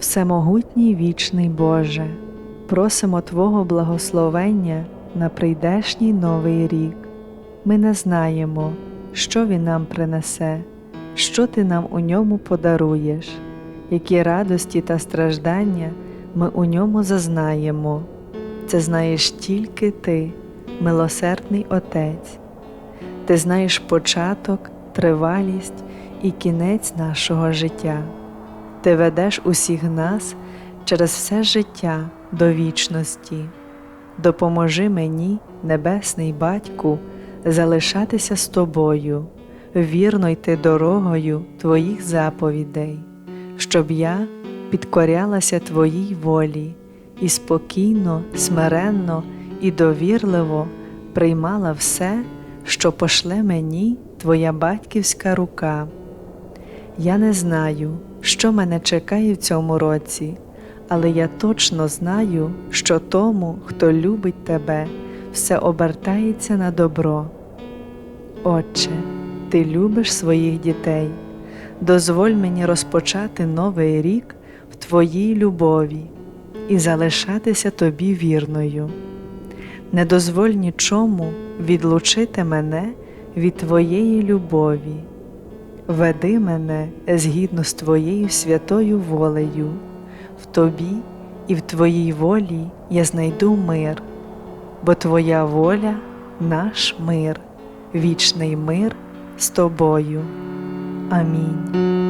Всемогутній вічний Боже, просимо Твого благословення на прийдешній новий рік. Ми не знаємо, що Він нам принесе, що Ти нам у ньому подаруєш, які радості та страждання ми у ньому зазнаємо. Це знаєш тільки Ти, милосердний Отець. Ти знаєш початок, тривалість і кінець нашого життя. Ти ведеш усіх нас через все життя до вічності. Допоможи мені, Небесний Батьку, залишатися з тобою, вірно йти дорогою Твоїх заповідей, щоб я підкорялася Твоїй волі і спокійно, смиренно і довірливо приймала все, що пошле мені Твоя батьківська рука. Я не знаю, що мене чекає в цьому році, але я точно знаю, що тому, хто любить тебе, все обертається на добро. Отче, ти любиш своїх дітей, дозволь мені розпочати новий рік в Твоїй любові і залишатися тобі вірною. Не дозволь нічому відлучити мене від Твоєї любові. Веди мене згідно з Твоєю святою волею, в Тобі і в Твоїй волі я знайду мир, бо Твоя воля наш мир, вічний мир з Тобою. Амінь.